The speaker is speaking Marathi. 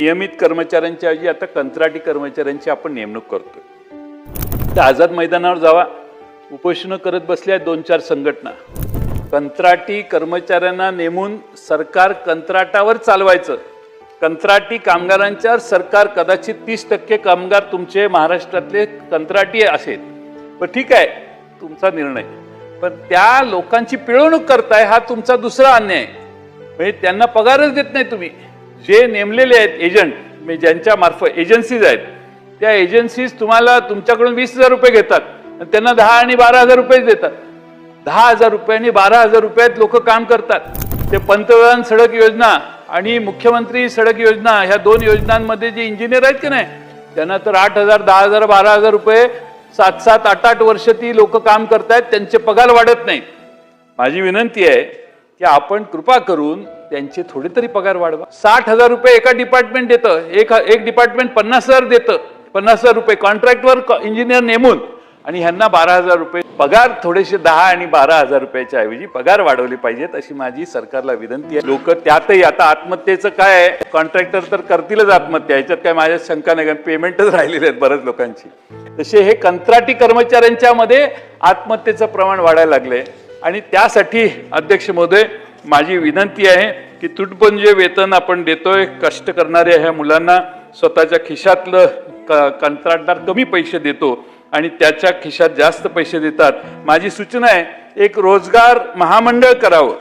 नियमित कर्मचाऱ्यांच्या ऐवजी आता कंत्राटी कर्मचाऱ्यांची आपण नेमणूक करतोय. त्या आझाद मैदानावर जावा. उपोषणं करत बसल्या दोन चार संघटना. कंत्राटी कर्मचाऱ्यांना नेमून सरकार कंत्राटावर चालवायचं. कंत्राटी कामगारांच्यावर सरकार कदाचित तीस टक्के कामगार तुमचे महाराष्ट्रातले कंत्राटी असेल. पण ठीक आहे तुमचा निर्णय. पण त्या लोकांची पिळवणूक करताय हा तुमचा दुसरा अन्याय. म्हणजे त्यांना पगारच देत नाही तुम्ही. जे नेमलेले आहेत एजंट म्हणजे ज्यांच्या मार्फत एजन्सीज आहेत त्या एजन्सीज तुम्हाला तुमच्याकडून वीस हजार रुपये घेतात त्यांना दहा आणि बारा हजार रुपये देतात. दहा हजार रुपये आणि बारा हजार रुपयात लोक काम करतात. ते पंतप्रधान सडक योजना आणि मुख्यमंत्री सडक योजना ह्या दोन योजनांमध्ये जे इंजिनियर आहेत की नाही त्यांना तर आठ हजार दहा हजार बारा हजार रुपये सात सात आठ आठ वर्ष ती लोक काम करतायत त्यांचे पगार वाढत नाहीत. माझी विनंती आहे की आपण कृपा करून त्यांचे थोडे तरी पगार वाढवा. साठ हजार रुपये एका डिपार्टमेंट देतं एक एक डिपार्टमेंट पन्नास हजार देतं. पन्नास हजार रुपये कॉन्ट्रॅक्टवर इंजिनियर नेमून आणि ह्यांना बारा हजार रुपये. पगार थोडेसे दहा आणि बारा हजार रुपयाच्या ऐवजी पगार वाढवले पाहिजेत अशी माझी सरकारला विनंती आहे. लोक त्यातही आता आत्महत्येचं काय आहे? कॉन्ट्रॅक्टर तर करतीलच आत्महत्या. याच्यात काय माझ्या शंका नाही कारण पेमेंटच राहिलेले आहेत बऱ्याच लोकांची. तसे हे कंत्राटी कर्मचाऱ्यांच्या मध्ये आत्महत्येचं प्रमाण वाढायला लागलंय. आणि त्यासाठी अध्यक्ष महोदय माझी विनंती आहे की तुटपुंजे वेतन आपण देतोय कष्ट करणाऱ्या ह्या मुलांना स्वतःच्या खिशातलं क- कंत्राटदार कमी पैसे देतो आणि त्याच्या खिशात जास्त पैसे देतात. माझी सूचना आहे एक रोजगार महामंडळ करावं.